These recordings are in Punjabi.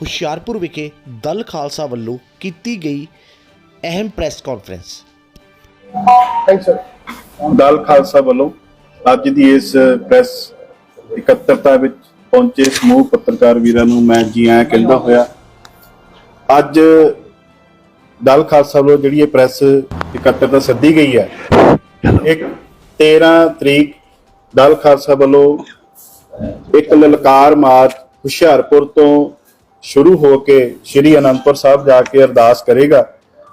ਹੁਸ਼ਿਆਰਪੁਰ ਵਿਖੇ ਦਲ ਖਾਲਸਾ ਵੱਲੋਂ ਕੀਤੀ ਗਈ ਅਹਿਮ press conference. Thanks sir Dal Khalsa ਵੱਲੋਂ ਅੱਜ ਦੀ ਇਸ ਪ੍ਰੈਸ ਇਕੱਤਰਤਾ ਵਿੱਚ ਪਹੁੰਚੇ ਸਮੂਹ ਪੱਤਰਕਾਰ ਵੀਰਾਂ ਨੂੰ ਮੈਂ ਜੀ ਆਇਆਂ ਕਹਿੰਦਾ ਹੋਇਆ ਅੱਜ ਦਲ ਖਾਲਸਾ ਵੱਲੋਂ ਜਿਹੜੀ ਇਹ ਪ੍ਰੈਸ ਇਕੱਤਰਤਾ ਸੱਦੀ ਗਈ ਹੈ ਇੱਕ 13 ਤਰੀਕ ਦਲ ਖਾਲਸਾ ਵੱਲੋਂ ਇੱਕ ਲਲਕਾਰ ਮਾਰਚ ਹੁਸ਼ਿਆਰਪੁਰ ਤੋਂ ਸ਼ੁਰੂ ਹੋ ਕੇ ਸ਼੍ਰੀ ਅਨੰਦਪੁਰ ਸਾਹਿਬ ਜਾ ਕੇ ਅਰਦਾਸ ਕਰੇਗਾ।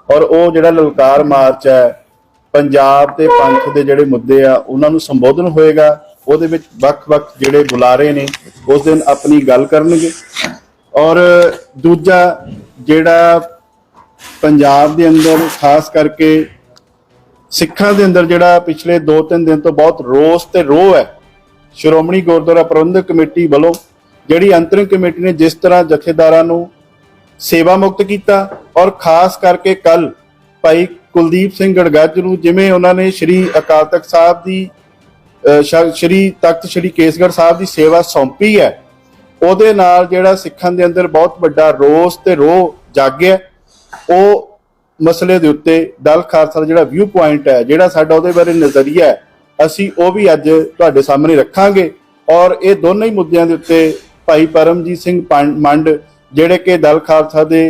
ਔਰ ਉਹ ਜਿਹੜਾ ਲਲਕਾਰ ਮਾਰਚ ਹੈ, ਪੰਜਾਬ ਤੇ ਪੰਥ ਦੇ ਜਿਹੜੇ ਮੁੱਦੇ ਆ, ਉਹਨਾਂ ਨੂੰ ਸੰਬੋਧਨ ਹੋਏਗਾ। ਉਹਦੇ ਵਿੱਚ ਵੱਖ-ਵੱਖ ਜਿਹੜੇ ਬੁਲਾਰੇ ਨੇ, ਉਸ ਦਿਨ ਆਪਣੀ ਗੱਲ ਕਰਨਗੇ। ਔਰ ਦੂਜਾ ਜਿਹੜਾ ਪੰਜਾਬ ਦੇ ਅੰਦਰ, ਖਾਸ ਕਰਕੇ ਸਿੱਖਾਂ ਦੇ ਅੰਦਰ ਜਿਹੜਾ ਪਿਛਲੇ 2-3 ਦਿਨ ਤੋਂ ਬਹੁਤ ਰੋਸ ਤੇ ਰੋਹ ਹੈ, ਸ਼੍ਰੋਮਣੀ ਗੁਰਦੁਆਰਾ ਪ੍ਰਬੰਧਕ ਕਮੇਟੀ ਵੱਲੋਂ ਜਿਹੜੀ ਅੰਤਰਿਮ ਕਮੇਟੀ ਨੇ ਜਿਸ ਤਰ੍ਹਾਂ ਜਥੇਦਾਰਾਂ ਨੂੰ ਸੇਵਾ ਮੁਕਤ ਕੀਤਾ ਔਰ ਖਾਸ ਕਰਕੇ ਕੱਲ ਭਾਈ ਕੁਲਦੀਪ ਸਿੰਘ ਗੜਗੱਜ ਨੂੰ ਜਿਵੇਂ ਉਹਨਾਂ ਨੇ ਸ੍ਰੀ ਅਕਾਲ ਤਖਤ ਸਾਹਿਬ ਦੀ ਸ੍ਰੀ ਤਖਤ ਸ੍ਰੀ ਕੇਸਗੜ੍ਹ ਸਾਹਿਬ ਦੀ ਸੇਵਾ ਸੌਂਪੀ ਹੈ, ਉਹਦੇ ਨਾਲ ਜਿਹੜਾ ਸਿੱਖਾਂ ਦੇ ਅੰਦਰ ਬਹੁਤ ਵੱਡਾ ਰੋਸ ਤੇ ਰੋਹ ਜਾਗਿਆ, ਉਹ ਮਸਲੇ ਦੇ ਉੱਤੇ ਦਲ ਖਾਲਸਾ ਦਾ ਜਿਹੜਾ ਵਿਊ ਪੁਆਇੰਟ ਹੈ, ਜਿਹੜਾ ਸਾਡਾ ਉਹਦੇ ਬਾਰੇ ਨਜ਼ਰੀਆ ਹੈ, ਅਸੀਂ ਉਹ ਵੀ ਅੱਜ ਤੁਹਾਡੇ ਸਾਹਮਣੇ ਰੱਖਾਂਗੇ ਔਰ ਇਹ ਦੋਨੇ ਹੀ ਮੁੱਦਿਆਂ ਦੇ ਉੱਤੇ ਭਾਈ ਪਰਮਜੀਤ ਸਿੰਘ ਮੰਡ, ਜਿਹੜੇ ਕਿ ਦਲ ਖਾਲਸਾ ਦੇ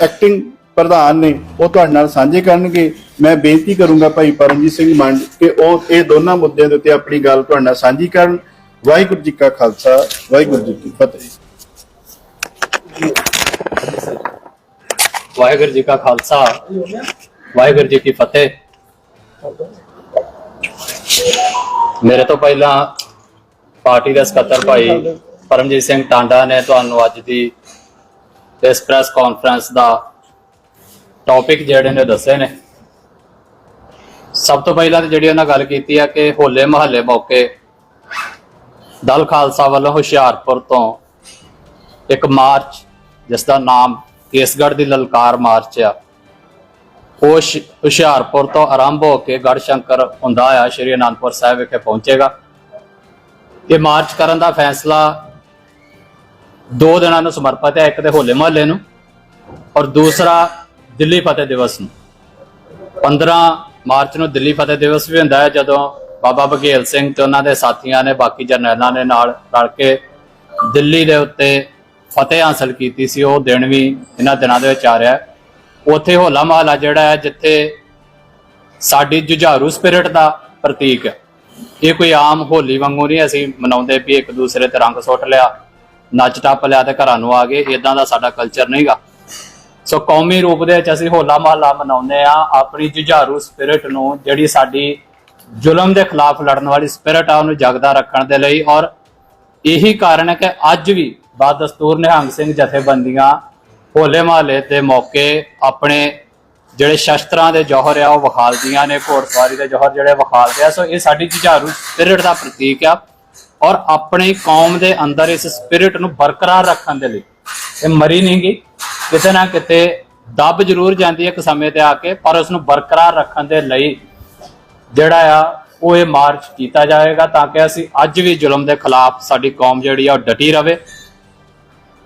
ਐਕਟਿੰਗ ਪ੍ਰਧਾਨ ਨੇ, ਉਹ ਤੁਹਾਡੇ ਨਾਲ ਸਾਂਝੇ ਕਰਨਗੇ। ਮੈਂ ਬੇਨਤੀ ਕਰੂੰਗਾ ਭਾਈ ਪਰਮਜੀਤ ਸਿੰਘ ਮੰਡ ਕਿ ਉਹ ਇਹ ਦੋਨਾਂ ਮੁੱਦਿਆਂ ਦੇ ਉੱਤੇ ਆਪਣੀ ਗੱਲ ਤੁਹਾਡੇ ਨਾਲ ਸਾਂਝੀ ਕਰਨ। ਵਾਹਿਗੁਰੂ ਜੀ ਕਾ ਖਾਲਸਾ, ਵਾਹਿਗੁਰੂ ਜੀ ਕੀ ਫਤਿਹ। ਵਾਹਿਗੁਰੂ ਜੀ ਕਾ ਖਾਲਸਾ, ਵਾਹਿਗੁਰੂ ਜੀ ਕੀ ਫਤਿਹ। ਮੇਰੇ ਤੋਂ ਪਹਿਲਾਂ ਪਾਰਟੀ ਦਾ ਸਕੱਤਰ ਭਾਈ ਪਰਮਜੀਤ ਸਿੰਘ ਟਾਂਡਾ ਨੇ ਤੁਹਾਨੂੰ ਅੱਜ ਦੀ ਇਸ ਪ੍ਰੈਸ ਕਾਨਫਰੰਸ ਦਾ ਟੌਪਿਕ ਜਿਹੜੇ ਨੇ ਦੱਸੇ ਨੇ। ਸਭ ਤੋਂ ਪਹਿਲਾਂ ਤਾਂ ਜਿਹੜੀ ਉਹਨਾਂ ਗੱਲ ਕੀਤੀ ਆ ਕਿ ਹੋਲੇ ਮਹੱਲੇ ਮੌਕੇ ਦਲ ਖਾਲਸਾ ਵੱਲੋਂ ਹੁਸ਼ਿਆਰਪੁਰ ਤੋਂ ਇੱਕ ਮਾਰਚ, ਜਿਸ ਦਾ ਨਾਮ ਕੇਸਗੜ੍ਹ ਦੀ ਲਲਕਾਰ ਮਾਰਚ ਆ, ਉਹ ਹੁਸ਼ਿਆਰਪੁਰ ਤੋਂ ਆਰੰਭ ਹੋ ਕੇ ਗੜ੍ਹ ਸ਼ੰਕਰ ਹੁੰਦਾ ਆ, ਸ਼੍ਰੀ ਅਨੰਦਪੁਰ ਸਾਹਿਬ ਵਿਖੇ ਪਹੁੰਚੇਗਾ। ਇਹ ਮਾਰਚ ਕਰਨ ਦਾ ਫੈਸਲਾ ਦੋ ਦਿਨਾਂ ਨੂੰ ਸਮਰਪਿਤ ਹੈ, ਇੱਕ ਤੇ ਹੋਲੇ ਮਹੱਲੇ ਨੂੰ ਔਰ ਦੂਸਰਾ ਦਿੱਲੀ ਫਤਿਹ ਦਿਵਸ ਨੂੰ। 15 ਮਾਰਚ ਨੂੰ ਦਿੱਲੀ ਫਤਿਹ ਦਿਵਸ ਵੀ ਹੁੰਦਾ ਹੈ, ਜਦੋਂ ਬਾਬਾ ਬਘੇਲ ਸਿੰਘ ਤੇ ਉਹਨਾਂ ਦੇ ਸਾਥੀਆਂ ਨੇ, ਬਾਕੀ ਜਰਨੈਲਾਂ ਨੇ ਨਾਲ ਰਲ ਕੇ ਦਿੱਲੀ ਦੇ ਉੱਤੇ ਫਤਿਹ ਹਾਸਲ ਕੀਤੀ ਸੀ। ਉਹ ਦਿਨ ਵੀ ਇਹਨਾਂ ਦਿਨਾਂ ਦੇ ਵਿੱਚ ਆ ਰਿਹਾ ਉੱਥੇ ਹੋਲਾ ਮਹੱਲਾ ਜਿਹੜਾ ਹੈ, ਜਿੱਥੇ ਸਾਡੀ ਜੁਝਾਰੂ ਸਪਿਰਿਟ ਦਾ ਪ੍ਰਤੀਕ ਹੈ। ਇਹ ਕੋਈ ਆਮ ਹੋਲੀ ਵਾਂਗੂ ਨਹੀਂ, ਅਸੀਂ ਮਨਾਉਂਦੇ ਵੀ ਇੱਕ ਦੂਸਰੇ ਤੇ ਰੰਗ ਸੁੱਟ ਲਿਆ। ਨੱਚ ਟੱਪ ਲਿਆ ਤੇ ਘਰਾਂ ਨੂੰ ਆ ਗਏ ਇਦਾਂ ਦਾ ਸਾਡਾ ਕਲਚਰ ਨਹੀਂਗਾ ਸੋ ਕੌਮੀ ਰੂਪ ਦੇ ਵਿੱਚ ਅਸੀਂ ਹੋਲਾ ਮਹੱਲਾ ਮਨਾਉਂਦੇ ਆ ਆਪਣੀ ਜੁਝਾਰੂ ਸਪਿਰਿਟ ਨੂੰ, ਜਿਹੜੀ ਸਾਡੀ ਜ਼ੁਲਮ ਦੇ ਖਿਲਾਫ ਲੜਨ ਵਾਲੀ ਸਪਿਰਿਟ ਆ, ਉਹਨੂੰ ਜਗਦਾ ਰੱਖਣ ਦੇ ਲਈ ਔਰ ਇਹੀ ਕਾਰਨ ਹੈ ਕਿ ਅੱਜ ਵੀ ਬਾਦ ਦਸਤੂਰ ਨਿਹੰਗ ਸਿੰਘ ਜਥੇਬੰਦੀਆਂ ਹੋਲੇ ਮਹੱਲੇ ਦੇ ਮੌਕੇ ਆਪਣੇ ਜਿਹੜੇ ਸ਼ਸਤਰਾਂ ਦੇ ਜੋਹਰ ਆ, ਉਹ ਵਿਖਾਲਦੀਆਂ ਨੇ, ਘੋੜਸਵਾਰੀ ਦੇ ਜੌਹਰ ਜਿਹੜੇ ਵਿਖਾਲਦੇ ਆ। ਸੋ ਇਹ ਸਾਡੀ ਜੁਝਾਰੂ ਸਪਿਰਿਟ ਦਾ ਪ੍ਰਤੀਕ ਆ। ਔਰ ਆਪਣੀ ਕੌਮ ਦੇ ਅੰਦਰ ਇਸ ਸਪਿਰਿਟ ਨੂੰ ਬਰਕਰਾਰ ਰੱਖਣ ਦੇ ਲਈ। ਇਹ ਮਰੀ ਨਹੀਂ ਗਈ। ਕਿਤੇ ਨਾ ਕਿਤੇ ਦੱਬ ਜ਼ਰੂਰ ਜਾਂਦੀ ਹੈ ਇੱਕ ਸਮੇਂ ਤੇ ਆ ਕੇ, ਪਰ ਉਸ ਨੂੰ ਬਰਕਰਾਰ ਰੱਖਣ ਦੇ ਲਈ ਜਿਹੜਾ ਆ, ਉਹ ਇਹ ਮਾਰਚ ਕੀਤਾ ਜਾਏਗਾ ਤਾਂ ਕਿ ਅਸੀਂ ਅੱਜ ਵੀ ਜ਼ੁਲਮ ਦੇ ਖਿਲਾਫ ਸਾਡੀ ਕੌਮ ਜਿਹੜੀ ਆ, ਉਹ ਡਟੀ ਰਵੇ।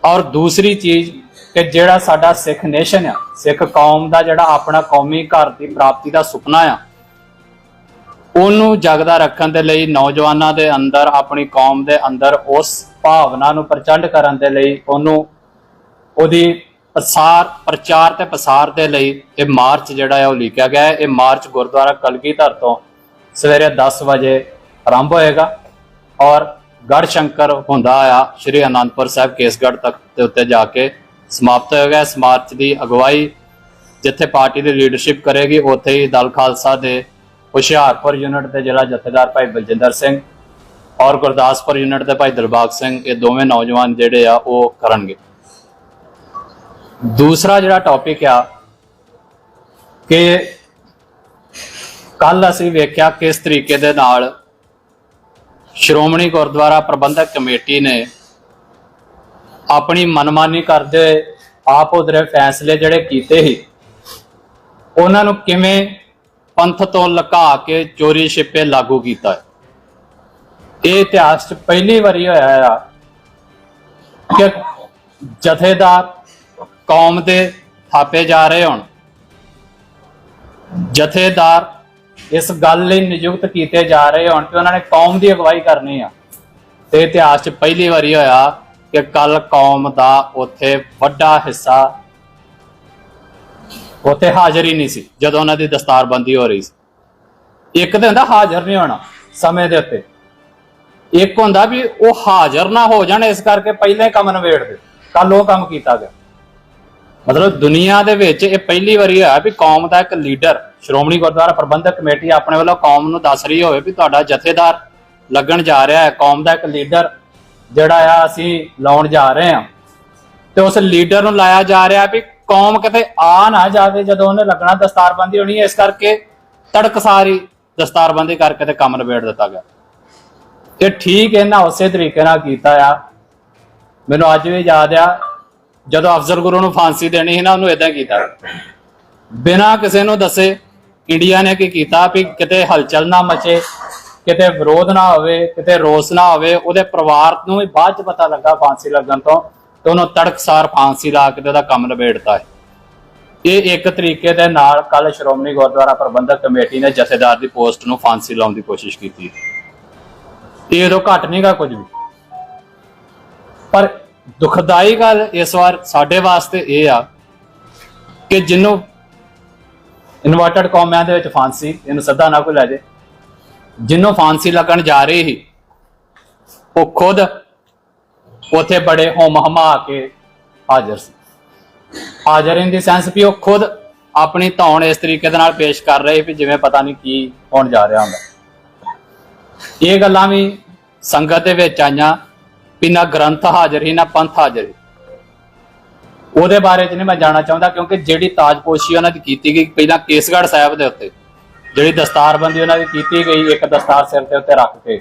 ਔਰ ਦੂਸਰੀ ਚੀਜ਼ ਕਿ ਜਿਹੜਾ ਸਾਡਾ ਸਿੱਖ ਨੇਸ਼ਨ ਆ, ਸਿੱਖ ਕੌਮ ਦਾ ਜਿਹੜਾ ਆਪਣਾ ਕੌਮੀ ਘਰ ਦੀ ਪ੍ਰਾਪਤੀ ਦਾ ਸੁਪਨਾ ਆ ਉਹਨੂੰ ਜਗਦਾ ਰੱਖਣ ਦੇ ਲਈ ਨੌਜਵਾਨਾਂ ਦੇ ਅੰਦਰ, ਆਪਣੀ ਕੌਮ ਦੇ ਅੰਦਰ ਉਸ ਭਾਵਨਾ ਨੂੰ ਪ੍ਰਚੰਡ ਕਰਨ ਦੇ ਲਈ ਉਹਨੂੰ ਉਹਦੀ ਪ੍ਰਸਾਰ ਪ੍ਰਚਾਰ ਤੇ ਪ੍ਰਸਾਰ ਦੇ ਲਈ ਇਹ ਮਾਰਚ ਜਿਹੜਾ ਹੈ ਉਹ ਲਿਖਿਆ ਗਿਆ ਹੈ। ਇਹ ਮਾਰਚ ਗੁਰਦੁਆਰਾ ਕਲਗੀਧਰ ਤੋਂ ਸਵੇਰੇ 10 ਵਜੇ ਆਰੰਭ ਹੋਏਗਾ ਔਰ ਗੜ ਸ਼ੰਕਰ ਹੁੰਦਾ ਆ ਸ਼੍ਰੀ ਅਨੰਦਪੁਰ ਸਾਹਿਬ ਕੇਸਗੜ੍ਹ ਤੱਕ ਦੇ ਉੱਤੇ ਜਾ ਕੇ ਸਮਾਪਤ ਹੋਏਗਾ। ਇਸ ਮਾਰਚ ਦੀ ਅਗਵਾਈ ਜਿੱਥੇ ਪਾਰਟੀ ਦੀ ਲੀਡਰਸ਼ਿਪ ਕਰੇਗੀ, ਉੱਥੇ ਹੀ ਦਲ ਖਾਲਸਾ ਦੇ ਹੁਸ਼ਿਆਰਪੁਰ ਯੂਨਿਟ ਦੇ ਜ਼ਿਲ੍ਹਾ ਜਥੇਦਾਰ ਭਾਈ ਬਲਜਿੰਦਰ ਸਿੰਘ ਔਰ ਗੁਰਦਾਸਪੁਰ ਯੂਨਿਟ ਦੇ ਭਾਈ ਦਿਲਬਾਗ ਸਿੰਘ, ਇਹ ਦੋਵੇਂ ਨੌਜਵਾਨ ਜਿਹੜੇ ਆ, ਉਹ ਕਰਨਗੇ। ਦੂਸਰਾ ਜਿਹੜਾ ਟੌਪਿਕ ਆ ਕਿ ਕੱਲ ਅਸੀਂ ਵੇਖਿਆ ਕਿਸ ਤਰੀਕੇ ਦੇ ਨਾਲ ਸ਼੍ਰੋਮਣੀ ਗੁਰਦੁਆਰਾ ਪ੍ਰਬੰਧਕ ਕਮੇਟੀ ਨੇ ਆਪਣੀ ਮਨਮਾਨੀ ਕਰਦੇ ਆਪ ਉਧਰੇ ਫੈਸਲੇ ਜਿਹੜੇ ਕੀਤੇ ਸੀ, ਉਹਨਾਂ ਨੂੰ ਕਿਵੇਂ ਪੰਥ ਤੋਂ ਲੁਕਾ ਕੇ ਚੋਰੀ ਛਿਪੇ ਲਾਗੂ ਕੀਤਾ ਹੈ। ਇਹ ਇਤਿਹਾਸ 'ਚ ਪਹਿਲੀ ਵਾਰੀ ਹੋਇਆ ਆ ਕਿ ਜਥੇਦਾਰ ਕੌਮ ਦੇ ਥਾਪੇ ਜਾ ਰਹੇ ਹੋਣ। ਜਥੇਦਾਰ ਇਸ ਗੱਲ ਲਈ ਨਿਯੁਕਤ ਕੀਤੇ ਜਾ ਰਹੇ ਹੋਣ ਕਿ ਉਹਨਾਂ ਨੇ ਕੌਮ ਦੀ ਅਗਵਾਈ ਕਰਨੀ ਆ। ਤੇ ਇਤਿਹਾਸ 'ਚ ਪਹਿਲੀ ਵਾਰੀ ਹੋਇਆ ਕਿ ਕੱਲ ਕੌਮ ਦਾ ਉੱਥੇ ਵੱਡਾ ਹਿੱਸਾ ਉੱਥੇ ਹਾਜ਼ਰ ਹੀ ਨਹੀਂ ਸੀ, ਜਦੋਂ ਉਹਨਾਂ ਦੀ ਦਸਤਾਰਬੰਦੀ ਹੋ ਰਹੀ ਸੀ। ਇੱਕ ਤੇ ਹੁੰਦਾ ਹਾਜ਼ਰ ਨਹੀਂ ਹੋਣਾ ਸਮੇਂ ਦੇ ਉੱਤੇ। ਇੱਕ ਹੁੰਦਾ ਵੀ ਉਹ ਹਾਜ਼ਰ ਨਾ ਹੋ ਜਾਣ, ਇਸ ਕਰਕੇ ਪਹਿਲਾਂ ਹੀ ਕੰਮ ਨਵੇੜ ਦੇ ਕੱਲ ਉਹ ਕੰਮ ਕੀਤਾ ਗਿਆ। ਮਤਲਬ ਦੁਨੀਆ ਦੇ ਵਿੱਚ ਇਹ ਪਹਿਲੀ ਵਾਰੀ ਹੋਇਆ ਵੀ ਕੌਮ ਦਾ ਇੱਕ ਲੀਡਰ, ਸ਼੍ਰੋਮਣੀ ਗੁਰਦੁਆਰਾ ਪ੍ਰਬੰਧਕ ਕਮੇਟੀ ਆਪਣੇ ਵੱਲੋਂ ਕੌਮ ਨੂੰ ਦੱਸ ਰਹੀ ਹੋਵੇ ਵੀ ਤੁਹਾਡਾ ਜਥੇਦਾਰ ਲੱਗਣ ਜਾ ਰਿਹਾ ਹੈ। ਕੌਮ ਦਾ ਇੱਕ ਲੀਡਰ ਜਿਹੜਾ ਆ, ਅਸੀਂ ਲਾਉਣ ਜਾ ਰਹੇ ਹਾਂ। ਤੇ ਉਸ ਲੀਡਰ ਨੂੰ ਲਾਇਆ ਜਾ ਰਿਹਾ ਵੀ ਕੌਮ ਕਿਤੇ ਆ ਨਾ ਜਾਵੇ ਜਦੋਂ ਉਹਨੇ ਲੱਗਣਾ ਦਸਤਾਰਬੰਦੀ ਹੋਣੀ ਹੈ, ਇਸ ਕਰਕੇ ਤੜਕਸਾਰੀ ਦਸਤਾਰਬੰਦੀ ਕਰਕੇ ਤੇ ਕੰਮ ਨਿਬੇੜ ਦਿੱਤਾ ਗਿਆ। ਤੇ ਠੀਕ ਇਹਨਾਂ ਉਸੇ ਤਰੀਕੇ ਨਾਲ ਕੀਤਾ ਆ। ਮੈਨੂੰ ਅੱਜ ਵੀ ਯਾਦ ਆ, ਜਦੋਂ ਅਫਜ਼ਲ ਗੁਰੂ ਨੂੰ ਫਾਂਸੀ ਦੇਣੀ ਸੀ ਨਾ, ਉਹਨੂੰ ਇਦਾਂ ਕੀਤਾ। ਬਿਨਾਂ ਕਿਸੇ ਨੂੰ ਦੱਸੇ ਇੰਡੀਆ ਨੇ ਕੀ ਕੀਤਾ ਵੀ ਕਿਤੇ ਹਲਚਲ ਨਾ ਮਚੇ, ਕਿਤੇ ਵਿਰੋਧ ਨਾ ਹੋਵੇ, ਕਿਤੇ ਰੋਸ ਨਾ ਹੋਵੇ, ਉਹਦੇ ਪਰਿਵਾਰ ਨੂੰ ਵੀ ਬਾਅਦ ਚ ਪਤਾ ਲੱਗਾ ਫਾਂਸੀ ਲੱਗਣ ਤੋਂ। ਤੇ ਉਹਨੂੰ ਤੜਕਸਾਰ ਫਾਂਸੀ ਲਾ ਕੇ ਤੇ ਉਹਦਾ ਕੰਮ ਨਿਬੇੜਤਾ ਹੈ। ਇਹ ਇੱਕ ਤਰੀਕੇ ਦੇ ਨਾਲ ਕੱਲ ਸ਼੍ਰੋਮਣੀ ਗੁਰਦੁਆਰਾ ਪ੍ਰਬੰਧਕ ਕਮੇਟੀ ਨੇ ਜਥੇਦਾਰ ਦੀ ਪੋਸਟ ਨੂੰ ਫਾਂਸੀ ਲਾਉਣ ਦੀ ਕੋਸ਼ਿਸ਼ ਕੀਤੀ। ਇਹ ਇਹਦੋਂ ਘੱਟ ਨਹੀਂਗਾ ਕੁਝ ਵੀ। ਪਰ ਦੁਖਦਾਈ ਗੱਲ ਇਸ ਵਾਰ ਸਾਡੇ ਵਾਸਤੇ ਇਹ ਆ ਕਿ ਜਿਹਨੂੰ ਇਨਵਰਟਡ ਕੌਮਾਂ ਦੇ ਵਿੱਚ ਫਾਂਸੀ, ਇਹਨੂੰ ਸੱਦਾ ਨਾ ਕੋਈ ਲੈ ਜੇ ਜਿਹਨੂੰ ਫਾਂਸੀ ਲੱਗਣ ਜਾ ਰਹੀ ਸੀ, ਉਹ ਖੁਦ ਉਥੇ ਬੜੇ ਹੋਮ ਹਮਾ ਕੇ ਹਾਜ਼ਰ ਸੀ। ਹਾਜ਼ਰ ਇਨ ਦੀ ਸੈਂਸ ਵੀ ਉਹ ਖੁਦ ਆਪਣੀ ਧੌਣ ਇਸ ਤਰੀਕੇ ਦੇ ਨਾਲ ਪੇਸ਼ ਕਰ ਰਹੇ ਵੀ ਜਿਵੇਂ ਪਤਾ ਨਹੀਂ ਕੀ ਹੋਣ ਜਾ ਰਿਹਾ ਹੁੰਦਾ। ਇਹ ਗੱਲਾਂ ਵੀ ਸੰਗਤ ਦੇ ਵਿੱਚ ਆਈਆਂ ਵੀ ਨਾ ਗ੍ਰੰਥ ਹਾਜ਼ਰ ਹੀ ਨਾ ਪੰਥ ਹਾਜ਼ਰ ਉਹਦੇ ਬਾਰੇ ਚ ਨਹੀਂ ਮੈਂ ਜਾਣਾ ਚਾਹੁੰਦਾ ਕਿਉਂਕਿ ਜਿਹੜੀ ਤਾਜਪੋਸ਼ੀ ਉਹਨਾਂ ਦੀ ਕੀਤੀ ਗਈ, ਪਹਿਲਾਂ ਕੇਸਗੜ੍ਹ ਸਾਹਿਬ ਦੇ ਉੱਤੇ, ਜਿਹੜੀ ਦਸਤਾਰਬੰਦੀ ਉਹਨਾਂ ਦੀ ਕੀਤੀ ਗਈ, ਇੱਕ ਦਸਤਾਰ ਸਿਰ ਦੇ ਉੱਤੇ ਰੱਖ ਕੇ।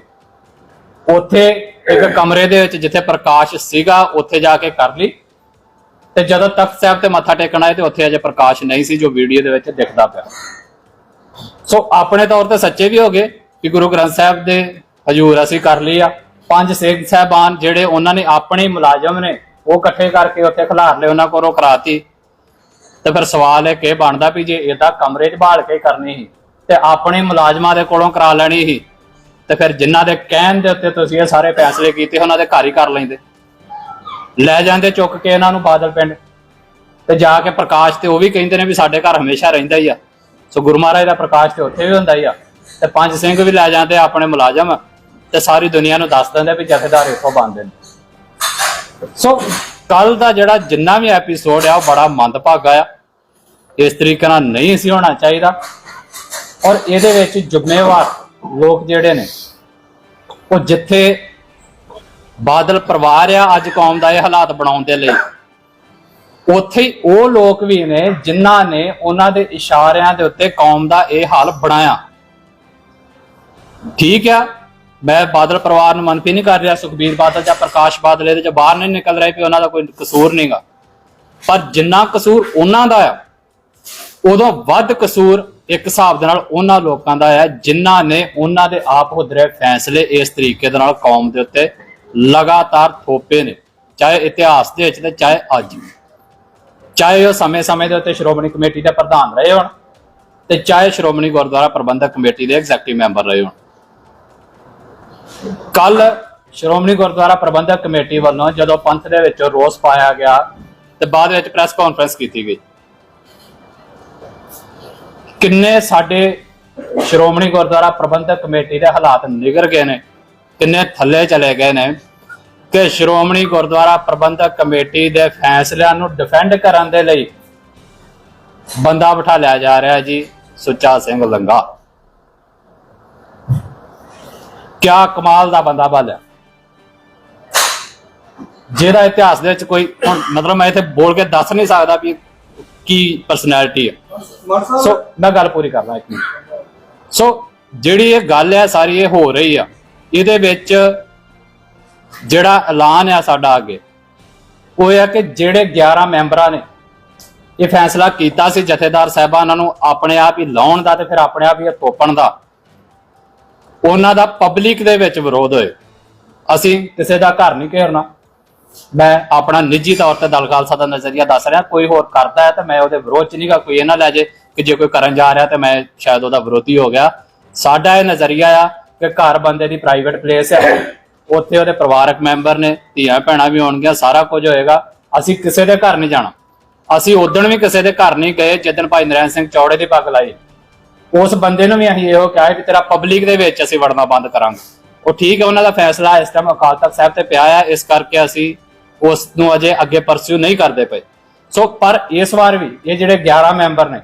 ਉੱਥੇ ਇੱਕ ਕਮਰੇ ਦੇ ਵਿੱਚ ਜਿੱਥੇ ਪ੍ਰਕਾਸ਼ ਸੀਗਾ, ਉੱਥੇ ਜਾ ਕੇ ਕਰ ਲਈ। ਤੇ ਜਦੋਂ ਤਖਤ ਸਾਹਿਬ ਤੇ ਮੱਥਾ ਟੇਕਣ ਆਏ ਤੇ ਉੱਥੇ ਅਜੇ ਪ੍ਰਕਾਸ਼ ਨਹੀਂ ਸੀ, ਜੋ ਵੀਡੀਓ ਦੇ ਵਿੱਚ ਦਿਖਦਾ ਪਿਆ। ਸੋ ਆਪਣੇ ਤੌਰ ਤੇ ਸੱਚੇ ਵੀ ਹੋ ਗਏ ਕਿ ਗੁਰੂ ਗ੍ਰੰਥ ਸਾਹਿਬ ਦੇ ਹਜੂਰ ਅਸੀਂ ਕਰ ਲਈ ਆ। ਪੰਜ ਸਿੱਖ ਸਾਹਿਬਾਨ ਜਿਹੜੇ ਉਹਨਾਂ ਨੇ ਆਪਣੇ ਮੁਲਾਜ਼ਮ ਨੇ, ਉਹ ਇਕੱਠੇ ਕਰਕੇ ਉੱਥੇ ਖਿਲਾਰ ਲਏ, ਉਹਨਾਂ ਕੋਲੋਂ ਕਰਾਤੀ। ਤੇ ਫਿਰ ਸਵਾਲ ਇਹ ਕਿ ਬਣਦਾ ਵੀ ਜੇ ਇਹਦਾ ਕਮਰੇ 'ਚ ਬਾਲ ਕੇ ਕਰਨੀ ਸੀ ਤੇ ਆਪਣੇ ਮੁਲਾਜ਼ਮਾਂ ਦੇ ਕੋਲੋਂ ਕਰਾ ਲੈਣੀ ਸੀ ਤੇ ਫਿਰ ਜਿਨ੍ਹਾਂ ਦੇ ਕਹਿਣ ਦੇ ਉੱਤੇ ਤੁਸੀਂ ਇਹ ਸਾਰੇ ਫੈਸਲੇ ਕੀਤੇ, ਉਹਨਾਂ ਦੇ ਘਰ ਹੀ ਕਰ ਲੈਂਦੇ। ਲੈ ਜਾਂਦੇ ਚੁੱਕ ਕੇ ਇਹਨਾਂ ਨੂੰ ਬਾਦਲ ਪਿੰਡ। ਤੇ ਜਾ ਕੇ ਪ੍ਰਕਾਸ਼ ਤੇ ਉਹ ਵੀ ਕਹਿੰਦੇ ਨੇ ਵੀ ਸਾਡੇ ਘਰ ਹਮੇਸ਼ਾ ਰਹਿੰਦਾ ਹੀ ਆ। ਸੋ ਗੁਰੂ ਮਹਾਰਾਜ ਦਾ ਪ੍ਰਕਾਸ਼ ਤੇ ਉੱਥੇ ਵੀ ਹੁੰਦਾ ਹੀ ਆ। ਤੇ ਪੰਜ ਸਿੰਘ ਵੀ ਲੈ ਜਾਂਦੇ ਆਪਣੇ ਮੁਲਾਜ਼ਮ ਤੇ ਸਾਰੀ ਦੁਨੀਆ ਨੂੰ ਦੱਸ ਦਿੰਦੇ ਵੀ ਜਥੇਦਾਰ ਇੱਥੋਂ ਬਣਦੇ ਨੇ। ਸੋ ਕੱਲ ਦਾ ਜਿਹੜਾ ਜਿੰਨਾ ਵੀ ਐਪੀਸੋਡ ਆ, ਉਹ ਬੜਾ ਮੰਦਭਾਗਾ ਆ। ਇਸ ਤਰੀਕੇ ਨਾਲ ਨਹੀਂ ਸੀ ਹੋਣਾ ਚਾਹੀਦਾ। ਔਰ ਇਹਦੇ ਵਿੱਚ ਜ਼ਿੰਮੇਵਾਰ ਲੋਕ ਜਿਹੜੇ ਨੇ, ਉਹ ਜਿੱਥੇ ਬਾਦਲ ਪਰਿਵਾਰ ਆ, ਅੱਜ ਕੌਮ ਦਾ ਇਹ ਹਾਲਾਤ ਬਣਾਉਣ ਦੇ ਲਈ, ਉੱਥੇ ਹੀ ਉਹ ਲੋਕ ਵੀ ਨੇ ਜਿਨ੍ਹਾਂ ਨੇ ਉਹਨਾਂ ਦੇ ਇਸ਼ਾਰਿਆਂ ਦੇ ਉੱਤੇ ਕੌਮ ਦਾ ਇਹ ਹਾਲ ਬਣਾਇਆ। ਠੀਕ ਆ, ਮੈਂ ਬਾਦਲ ਪਰਿਵਾਰ ਨੂੰ ਮਨਫੀ ਨਹੀਂ ਕਰ ਰਿਹਾ, ਸੁਖਬੀਰ ਬਾਦਲ ਜਾਂ ਪ੍ਰਕਾਸ਼ ਬਾਦਲ, ਇਹਦੇ ਚ ਬਾਹਰ ਨਹੀਂ ਨਿਕਲ ਰਹੇ ਵੀ ਉਹਨਾਂ ਦਾ ਕੋਈ ਕਸੂਰ ਨਹੀਂਗਾ ਪਰ ਜਿੰਨਾ ਕਸੂਰ ਉਹਨਾਂ ਦਾ ਆ, ਉਦੋਂ ਵੱਧ ਕਸੂਰ ਇੱਕ ਹਿਸਾਬ ਦੇ ਨਾਲ ਉਹਨਾਂ ਲੋਕਾਂ ਦਾ ਹੈ ਜਿਨ੍ਹਾਂ ਨੇ ਉਹਨਾਂ ਦੇ ਆਪ ਹੁਦਰੇ ਫੈਸਲੇ ਇਸ ਤਰੀਕੇ ਦੇ ਨਾਲ ਕੌਮ ਦੇ ਉੱਤੇ ਲਗਾਤਾਰ ਥੋਪੇ ਨੇ, ਚਾਹੇ ਇਤਿਹਾਸ ਦੇ ਵਿੱਚ ਤੇ ਚਾਹੇ ਅੱਜ ਵੀ। ਚਾਹੇ ਉਹ ਸਮੇਂ-ਸਮੇਂ ਦੇ ਉੱਤੇ ਸ਼੍ਰੋਮਣੀ ਕਮੇਟੀ ਦੇ ਪ੍ਰਧਾਨ ਰਹੇ ਹੋਣ ਤੇ ਚਾਹੇ ਸ਼੍ਰੋਮਣੀ ਗੁਰਦੁਆਰਾ ਪ੍ਰਬੰਧਕ ਕਮੇਟੀ ਦੇ ਐਗਜ਼ੈਕਟਿਵ ਮੈਂਬਰ ਰਹੇ ਹੋਣ। ਕੱਲ ਸ਼੍ਰੋਮਣੀ ਗੁਰਦੁਆਰਾ ਪ੍ਰਬੰਧਕ ਕਮੇਟੀ ਵੱਲੋਂ ਜਦੋਂ ਪੰਥ ਦੇ ਵਿੱਚ ਰੋਸ ਪਾਇਆ ਗਿਆ ਤੇ ਬਾਅਦ ਵਿੱਚ ਪ੍ਰੈਸ ਕਾਨਫਰੰਸ ਕੀਤੀ ਗਈ। ਕਿੰਨੇ ਸਾਡੇ ਸ਼੍ਰੋਮਣੀ ਗੁਰਦੁਆਰਾ ਪ੍ਰਬੰਧਕ ਕਮੇਟੀ ਦੇ ਹਾਲਾਤ ਨਿਗਰ ਗਏ ਨੇ, ਕਿੰਨੇ ਥੱਲੇ ਚਲੇ ਗਏ ਨੇ ਕਿ ਸ਼੍ਰੋਮਣੀ ਗੁਰਦੁਆਰਾ ਪ੍ਰਬੰਧਕ ਕਮੇਟੀ ਦੇ ਫੈਸਲਿਆਂ ਨੂੰ ਡਿਫੈਂਡ ਕਰਨ ਦੇ ਲਈ ਬੰਦਾ ਬਿਠਾ ਲਿਆ ਜਾ ਰਿਹਾ ਜੀ, ਸੁੱਚਾ ਸਿੰਘ ਲੰਗਾ। ਕਿਆ ਕਮਾਲ ਦਾ ਬੰਦਾ ਬਾਲਿਆ। ਜਿਹਦਾ ਇਤਿਹਾਸ ਦੇ ਵਿੱਚ ਕੋਈ ਮਤਲਬ ਮੈਂ ਇੱਥੇ ਬੋਲ ਕੇ ਦੱਸ ਨਹੀਂ ਸਕਦਾ ਵੀ ਕੀ ਪਰਸਨੈਲਿਟੀ ਹੈ ਸੋ ਮੈਂ ਗੱਲ ਪੂਰੀ ਕਰਦਾ ਇੱਕ ਮਿੰਟ। ਸੋ ਜਿਹੜੀ ਇਹ ਗੱਲ ਹੈ ਸਾਰੀ ਇਹ ਹੋ ਰਹੀ ਆ। ਇਹਦੇ ਵਿੱਚ ਜਿਹੜਾ ਐਲਾਨ ਆ ਸਾਡਾ ਅੱਗੇ ਉਹ ਆ ਕਿ ਜਿਹੜੇ 11 ਮੈਂਬਰਾਂ ਨੇ ਇਹ ਫੈਸਲਾ ਕੀਤਾ ਸੀ ਜਥੇਦਾਰ ਸਾਹਿਬਾਨਾਂ ਨੂੰ ਆਪਣੇ ਆਪ ਹੀ ਲਾਉਣ ਦਾ ਤੇ ਫਿਰ ਆਪਣੇ ਆਪ ਹੀ ਤੋਪਣ ਦਾ। ਉਹਨਾਂ ਦਾ ਪਬਲਿਕ ਦੇ ਵਿੱਚ ਵਿਰੋਧ ਹੋਏ। ਅਸੀਂ ਕਿਸੇ ਦਾ ਘਰ ਨਹੀਂ ਘੇਰਨਾ। ਮੈਂ ਆਪਣਾ ਨਿੱਜੀ ਤੌਰ ਤੇ ਦਲ ਖਾਲਸਾ ਦਾ ਨਜ਼ਰੀਆ ਦੱਸ ਰਿਹਾ, ਕੋਈ ਹੋਰ ਕਰਦਾ ਹੈ ਤਾਂ ਮੈਂ ਉਹਦੇ ਵਿਰੋਧ ਚ ਨਹੀਂਗਾ ਕੋਈ ਇਹ ਨਾ ਲੈ ਜੇ ਕਿ ਜੇ ਕੋਈ ਕਰਨ ਜਾ ਰਿਹਾ ਤਾਂ ਮੈਂ ਸ਼ਾਇਦ ਉਹਦਾ ਵਿਰੋਧੀ ਹੋ ਗਿਆ। ਸਾਡਾ ਇਹ ਨਜ਼ਰੀਆ ਆ ਕਿ ਘਰ ਬੰਦੇ ਦੀ ਪ੍ਰਾਈਵੇਟ ਪਲੇਸ ਹੈ ਉੱਥੇ ਉਹਦੇ ਪਰਿਵਾਰਕ ਮੈਂਬਰ ਨੇ, ਧੀਆਂ ਭੈਣਾਂ ਵੀ ਹੋਣਗੀਆਂ ਸਾਰਾ ਕੁਝ ਹੋਏਗਾ। ਅਸੀਂ ਕਿਸੇ ਦੇ ਘਰ ਨਹੀਂ ਜਾਣਾ। ਅਸੀਂ ਉਦਣ ਵੀ ਕਿਸੇ ਦੇ ਘਰ ਨਹੀਂ ਗਏ ਜਿੱਦਣ ਭਾਈ ਨਰੈਣ ਸਿੰਘ ਚੌੜੇ ਦੀ ਪੱਗ ਲਾਈ। ਉਸ ਬੰਦੇ ਨੂੰ ਵੀ ਅਸੀਂ ਇਹੋ ਕਿਹਾ ਕਿ ਤੇਰਾ ਪਬਲਿਕ ਦੇ ਵਿੱਚ ਅਸੀਂ ਵੜਨਾ ਬੰਦ ਕਰਾਂਗੇ। ਉਹ ਠੀਕ ਹੈ, ਉਹਨਾਂ ਦਾ ਫੈਸਲਾ ਇਸ ਟਾਈਮ ਅਕਾਲ ਤਖਤ ਸਾਹਿਬ ਤੇ ਪਿਆ ਆ, ਇਸ ਕਰਕੇ ਅਸੀਂ ਉਸ ਨੂੰ ਅਜੇ ਅੱਗੇ ਪਰਸਿਊ ਨਹੀਂ ਕਰਦੇ ਪਏ। ਸੋ ਪਰ ਇਸ ਵਾਰ ਵੀ ਇਹ ਜਿਹੜੇ 11 ਮੈਂਬਰ ਨੇ,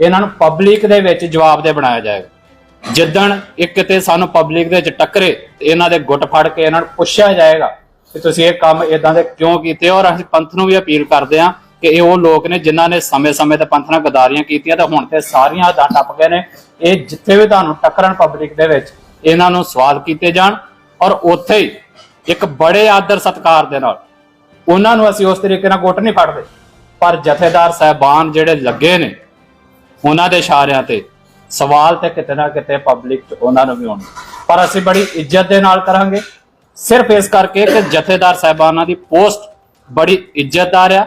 ਇਹਨਾਂ ਨੂੰ ਪਬਲਿਕ ਦੇ ਵਿੱਚ ਜਵਾਬ ਦੇ ਬਣਾਇਆ ਜਾਏਗਾ। ਜਿੱਦਣ ਇੱਕ ਕਿਤੇ ਸਾਨੂੰ ਪਬਲਿਕ ਦੇ ਵਿੱਚ ਟੱਕਰੇ, ਤੇ ਇਹਨਾਂ ਦੇ ਗੁੱਟ ਫੜ ਕੇ ਇਹਨਾਂ ਨੂੰ ਪੁੱਛਿਆ ਜਾਏਗਾ ਕਿ ਤੁਸੀਂ ਇਹ ਕੰਮ ਇਦਾਂ ਦੇ ਕਿਉਂ ਕੀਤੇ ਔਰ ਅਸੀਂ ਪੰਥ ਨੂੰ ਵੀ ਅਪੀਲ ਕਰਦੇ ਹਾਂ ਕਿ ਇਹ ਉਹ ਲੋਕ ਨੇ ਜਿਨ੍ਹਾਂ ਨੇ ਸਮੇਂ-ਸਮੇਂ ਤੇ ਪੰਥ ਨਾਲ ਗਦਾਰੀਆਂ ਕੀਤੀਆਂ, ਤੇ ਹੁਣ ਤੇ ਸਾਰੀਆਂ ਹੱਦਾਂ ਟੱਪ ਗਏ ਨੇ। ਇਹ ਜਿੱਥੇ ਵੀ ਤੁਹਾਨੂੰ ਟੱਕਰਨ ਪਬਲਿਕ ਦੇ ਵਿੱਚ, ਇਹਨਾਂ ਨੂੰ ਸਵਾਲ ਕੀਤੇ ਜਾਣ, ਔਰ ਉੱਥੇ ਹੀ ਇੱਕ ਬੜੇ ਆਦਰ ਸਤਕਾਰ ਦੇ ਨਾਲ ਉਹਨਾਂ ਨੂੰ ਅਸੀਂ ਉਸ ਤਰੀਕੇ ਨਾਲ ਗੁੱਟ ਨਹੀਂ ਫੜਦੇ। ਪਰ ਜਥੇਦਾਰ ਸਾਹਿਬਾਨ ਜਿਹੜੇ ਲੱਗੇ ਨੇ, ਉਹਨਾਂ ਦੇ ਇਸ਼ਾਰਿਆਂ ਤੇ ਸਵਾਲ ਤੇ ਕਿਤੇ ਨਾ ਕਿਤੇ ਪਬਲਿਕ ਚ ਉਹਨਾਂ ਨੂੰ ਵੀ ਹੋਣਗੇ ਪਰ ਅਸੀਂ ਬੜੀ ਇੱਜ਼ਤ ਦੇ ਨਾਲ ਕਰਾਂਗੇ। ਸਿਰਫ ਇਸ ਕਰਕੇ ਕਿ ਜਥੇਦਾਰ ਸਾਹਿਬਾਨਾਂ ਦੀ ਪੋਸਟ ਬੜੀ ਇੱਜ਼ਤਦਾਰ ਆ।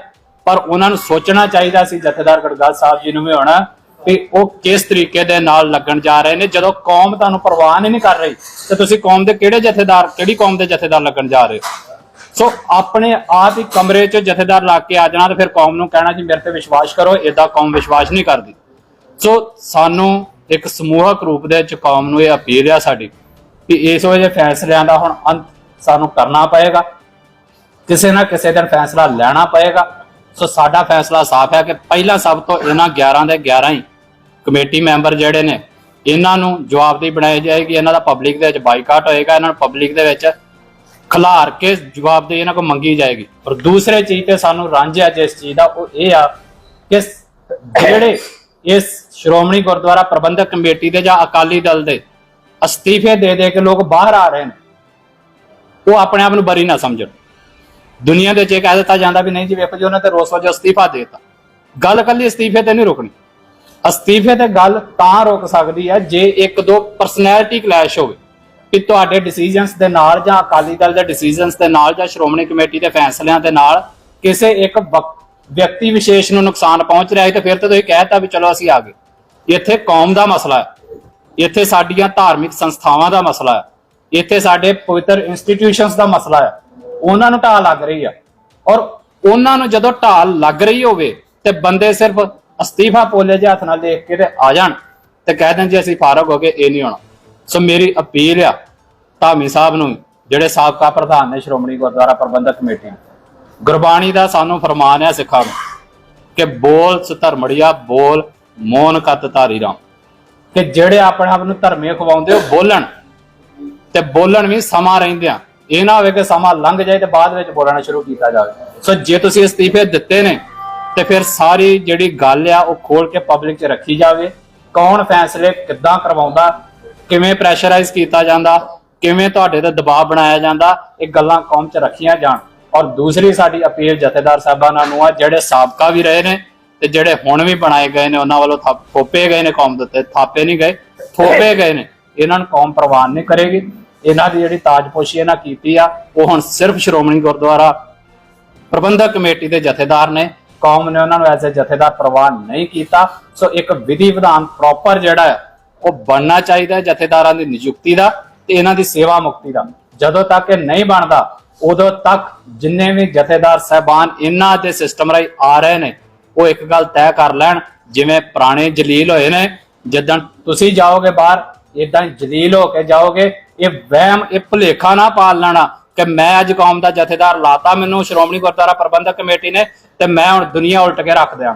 ਪਰ ਉਹਨਾਂ ਨੂੰ ਸੋਚਣਾ ਚਾਹੀਦਾ ਸੀ, ਜਥੇਦਾਰ ਗੜਗਾਲ ਸਾਹਿਬ ਜੀ ਨੂੰ ਵੀ ਹੋਣਾ ਕਿ ਉਹ ਕਿਸ ਤਰੀਕੇ ਦੇ ਨਾਲ ਲੱਗਣ ਜਾ ਰਹੇ ਨੇ। ਜਦੋਂ ਕੌਮ ਤੁਹਾਨੂੰ ਪ੍ਰਵਾਹ ਨਹੀਂ ਕਰ ਰਹੀ, ਤੇ ਤੁਸੀਂ ਕੌਮ ਦੇ ਕਿਹੜੇ ਜਥੇਦਾਰ, ਕਿਹੜੀ ਕੌਮ ਦੇ ਜਥੇਦਾਰ ਲੱਗਣ ਜਾ ਰਹੇ ਹੋ? ਸੋ ਆਪਣੇ ਆਪ ਹੀ ਕਮਰੇ 'ਚ ਜਥੇਦਾਰ ਲਾ ਕੇ ਆ ਜਾਣਾ ਤੇ ਫਿਰ ਕੌਮ ਨੂੰ ਕਹਿਣਾ ਜੀ ਮੇਰੇ ਤੇ ਵਿਸ਼ਵਾਸ ਕਰੋ, ਏਦਾਂ ਕੌਮ ਵਿਸ਼ਵਾਸ ਨਹੀਂ ਕਰਦੀ। ਸੋ ਸਾਨੂੰ ਇੱਕ ਸਮੂਹਕ ਰੂਪ ਦੇ ਵਿੱਚ ਕੌਮ ਨੂੰ ਇਹ ਅਪੀਲ ਆ ਸਾਡੀ ਕਿ ਇਸ ਵੇਲੇ ਫੈਸਲਿਆਂ ਦਾ ਹੁਣ ਅੰਤ ਸਾਨੂੰ ਕਰਨਾ ਪਏਗਾ, ਕਿਸੇ ਨਾ ਕਿਸੇ ਦਿਨ ਫੈਸਲਾ ਲੈਣਾ ਪਏਗਾ। ਸੋ ਸਾਡਾ ਫੈਸਲਾ ਸਾਫ਼ ਹੈ ਕਿ ਪਹਿਲਾਂ ਸਭ ਤੋਂ ਇਹਨਾਂ 11 ਦੇ 11 ਹੀ ਕਮੇਟੀ ਮੈਂਬਰ ਜਿਹੜੇ ਨੇ, ਇਹਨਾਂ ਨੂੰ ਜਵਾਬਦੇਹੀ ਬਣਾਈ ਜਾਏਗੀ, ਇਹਨਾਂ ਦਾ ਪਬਲਿਕ ਦੇ ਵਿੱਚ ਬਾਈਕਾਟ ਹੋਏਗਾ, ਇਹਨਾਂ ਨੂੰ ਪਬਲਿਕ ਦੇ ਵਿੱਚ ਖਿਲਾਰ ਕੇ ਜਵਾਬਦੇਹੀ ਇਹਨਾਂ ਕੋਲ ਮੰਗੀ ਜਾਏਗੀ। ਔਰ ਦੂਸਰੇ ਚੀਜ਼ ਤੇ ਸਾਨੂੰ ਰਾਂਝਿਆ ਜਿਸ ਚੀਜ਼ ਦਾ, ਉਹ ਇਹ ਆ ਕਿ ਜਿਹੜੇ ਇਸ ਸ਼੍ਰੋਮਣੀ ਗੁਰਦੁਆਰਾ ਪ੍ਰਬੰਧਕ ਕਮੇਟੀ ਦੇ ਜਾਂ ਅਕਾਲੀ ਦਲ ਦੇ ਅਸਤੀਫੇ ਦੇ ਦੇ ਕੇ ਲੋਕ ਬਾਹਰ ਆ ਰਹੇ ਨੇ, ਉਹ ਆਪਣੇ ਆਪ ਨੂੰ ਬਰੀ ਨਾ ਸਮਝਣ। ਦੁਨੀਆ ਦੇ ਵਿੱਚ ਇਹ ਕਹਿ ਦਿੱਤਾ ਜਾਂਦਾ ਵੀ ਨਹੀਂ ਜੀ, ਵੇਖ ਜੀ, ਉਹਨਾਂ ਤੇ ਰੋਸ ਵਜੋਂ ਅਸਤੀਫਾ ਦੇ ਦਿੱਤਾ। ਗੱਲ ਕੱਲੀ ਅਸਤੀਫੇ ਤੇ ਨਹੀਂ ਰੁਕਣੀ। ਅਸਤੀਫੇ ਤੇ ਗੱਲ ਤਾਂ ਰੁਕ ਸਕਦੀ ਹੈ ਜੇ ਇੱਕ ਦੋ ਪਰਸਨੈਲਿਟੀ ਕਲੈਸ਼ ਹੋਵੇ। ਕਿ ਤੁਹਾਡੇ ਡਿਸੀਜਨਸ ਦੇ ਨਾਲ ਜਾਂ ਅਕਾਲੀ ਦਲ ਦੇ ਡਿਸੀਜਨਸ ਦੇ ਨਾਲ ਜਾਂ ਸ਼੍ਰੋਮਣੀ ਕਮੇਟੀ ਦੇ ਫੈਸਲਿਆਂ ਦੇ ਨਾਲ ਕਿਸੇ ਇੱਕ ਵਿਅਕਤੀ ਵਿਸ਼ੇਸ਼ ਨੂੰ ਨੁਕਸਾਨ ਪਹੁੰਚ ਰਿਹਾ ਹੈ ਤੇ ਫਿਰ ਤਾਂ ਤੁਸੀਂ ਕਹਿਤਾ ਵੀ ਚਲੋ ਅਸੀਂ ਆ ਗਏ। ਇੱਥੇ ਕੌਮ ਦਾ ਮਸਲਾ ਹੈ। ਇੱਥੇ ਸਾਡੀਆਂ ਧਾਰਮਿਕ ਸੰਸਥਾਵਾਂ ਦਾ ਮਸਲਾ ਹੈ। ਇੱਥੇ ਸਾਡੇ ਪਵਿੱਤਰ ਇੰਸਟੀਟਿਊਸ਼ਨਸ ਦਾ ਮਸਲਾ ਹੈ। ਉਹਨਾਂ ਨੂੰ ਢਾਲ ਲੱਗ ਰਹੀ ਆ। ਔਰ ਉਹਨਾਂ ਨੂੰ ਜਦੋਂ ਢਾਲ ਲੱਗ ਰਹੀ ਹੋਵੇ ਤੇ ਬੰਦੇ ਸਿਰਫ ਅਸਤੀਫਾ ਪੋਲੇ ਜਿਹੇ ਹੱਥ ਨਾਲ ਦੇਖ ਕੇ ਤੇ ਆ ਜਾਣ ਤੇ ਕਹਿ ਦੇਣ ਜੀ ਅਸੀਂ ਫਾਰਗ ਹੋ ਗਏ ਇਹ ਨਹੀਂ ਹੋਣਾ। ਸੋ ਮੇਰੀ ਅਪੀਲ ਆ ਧਾਮੀ ਸਾਹਿਬ ਨੂੰ, ਜਿਹੜੇ ਸਾਬਕਾ ਪ੍ਰਧਾਨ ਨੇ ਸ਼੍ਰੋਮਣੀ ਗੁਰਦੁਆਰਾ ਪ੍ਰਬੰਧਕ ਕਮੇਟੀ ਗੁਰਬਾਣੀ ਦਾ ਸਾਨੂੰ ਫਰਮਾਨ ਹੈ ਸਿੱਖਾਂ ਨੂੰ ਕਿ ਬੋਲ ਸਧਰਮੜੀਆ, ਬੋਲ ਮੋਨ ਕਤ ਧਾਰੀ ਰਾਮ। ਕਿ ਜਿਹੜੇ ਆਪਣੇ ਆਪ ਨੂੰ ਧਰਮੇ ਖਵਾਉਂਦੇ ਉਹ ਬੋਲਣ ਤੇ ਬੋਲਣ ਵੀ ਸਮਾਂ ਰਹਿੰਦਿਆਂ। ਇਹ ਨਾ ਹੋਵੇ ਕਿ ਸਮਾਂ ਲੰਘ ਜਾਏ ਤੇ ਬਾਅਦ ਵਿੱਚ ਬੋਲਣਾ ਸ਼ੁਰੂ ਕੀਤਾ ਜਾਵੇ। ਸੋ ਜੇ ਤੁਸੀਂ ਅਸਤੀਫੇ ਦਿੱਤੇ ਨੇ, ਤੇ ਫਿਰ ਸਾਰੀ ਜਿਹੜੀ ਗੱਲ ਆ ਉਹ ਖੋਲ ਕੇ ਪਬਲਿਕ 'ਚ ਰੱਖੀ ਜਾਵੇ। ਕੌਣ ਫੈਸਲੇ ਕਿੱਦਾਂ ਕਰਵਾਉਂਦਾ ਕਿਵੇਂ ਪ੍ਰੈਸ਼ਰਾਈਜ਼ ਕੀਤਾ ਜਾਂਦਾ ਕਿਵੇਂ ਤੁਹਾਡੇ ਤੇ ਦਬਾਅ ਬਣਾਇਆ ਜਾਂਦਾ ਇਹ ਗੱਲਾਂ ਕੌਮ 'ਚ ਰੱਖੀਆਂ ਜਾਣ। ਔਰ ਦੂਸਰੀ ਸਾਡੀ ਅਪੀਲ ਜਥੇਦਾਰ ਸਾਹਿਬਾਨਾਂ ਨੂੰ ਆ ਜਿਹੜੇ ਸਾਬਕਾ ਵੀ ਰਹੇ ਨੇ ਤੇ ਜਿਹੜੇ ਹੁਣ ਵੀ ਬਣਾਏ ਗਏ ਨੇ ਉਹਨਾਂ ਵੱਲੋਂ ਥਾਪ- ਗਏ ਨੇ ਕੌਮ ਦੇ ਉੱਤੇ ਥਾਪੇ ਨਹੀਂ ਗਏ ਥੋਪੇ ਗਏ ਨੇ। ਇਹਨਾਂ ਨੂੰ ਕੌਮ ਪ੍ਰਵਾਨ ਨਹੀਂ ਕਰੇਗੀ। ਇਹਨਾਂ ਦੀ ਜਿਹੜੀ ਤਾਜਪੋਸ਼ੀ ਇਹਨਾਂ ਕੀਤੀ ਆ ਉਹ ਹੁਣ ਸਿਰਫ ਸ਼੍ਰੋਮਣੀ ਗੁਰਦੁਆਰਾ ਪ੍ਰਬੰਧਕ ਕਮੇਟੀ ਦੇ ਜਥੇਦਾਰ ਨੇ। ਕੌਮ ਨੇ ਉਹਨਾਂ ਨੂੰ ਐਜ਼ ਅ ਜਥੇਦਾਰ ਪ੍ਰਵਾਨ ਨਹੀਂ ਕੀਤਾ। ਸੋ ਇੱਕ ਵਿਧੀ ਵਿਧਾਨ ਪ੍ਰੋਪਰ ਜਿਹੜਾ ਹੈ ਉਹ ਬਣਨਾ ਚਾਹੀਦਾ ਜਥੇਦਾਰਾਂ ਦੀ ਨਿਯੁਕਤੀ ਦਾ ਤੇ ਇਹਨਾਂ ਦੀ ਸੇਵਾ ਮੁਕਤੀ ਦਾ। ਜਦੋਂ ਤੱਕ ਇਹ ਨਹੀਂ ਬਣਦਾ, ਉਦੋਂ ਤੱਕ ਜਿੰਨੇ ਵੀ ਜਥੇਦਾਰ ਸਹਿਬਾਨ ਇਹਨਾਂ ਦੇ ਸਿਸਟਮ ਰਾਹੀਂ ਆ ਰਹੇ ਨੇ, ਉਹ ਇੱਕ ਗੱਲ ਤੈਅ ਕਰ ਲੈਣ, ਜਿਵੇਂ ਪੁਰਾਣੇ ਜਲੀਲ ਹੋਏ ਨੇ ਜਦੋਂ ਤੁਸੀਂ ਜਾਓਗੇ ਬਾਹਰ ਇਦਾਂ ਜਲੀਲ ਹੋ ਕੇ ਜਾਓਗੇ, ਇਹ ਵਹਿਮ, ਇਹ ਭੁਲੇਖਾ ਨਾ ਪਾਲ ਲੈਣਾ ਕਿ ਮੈਂ ਅੱਜ ਕੌਮ ਦਾ ਜਥੇਦਾਰ ਲਾਤਾ, ਮੈਨੂੰ ਸ਼੍ਰੋਮਣੀ ਗੁਰਦੁਆਰਾ ਪ੍ਰਬੰਧਕ ਕਮੇਟੀ ਨੇ ਤੇ ਮੈਂ ਹੁਣ ਦੁਨੀਆ ਉਲਟ ਕੇ ਰੱਖ ਦਿਆਂ।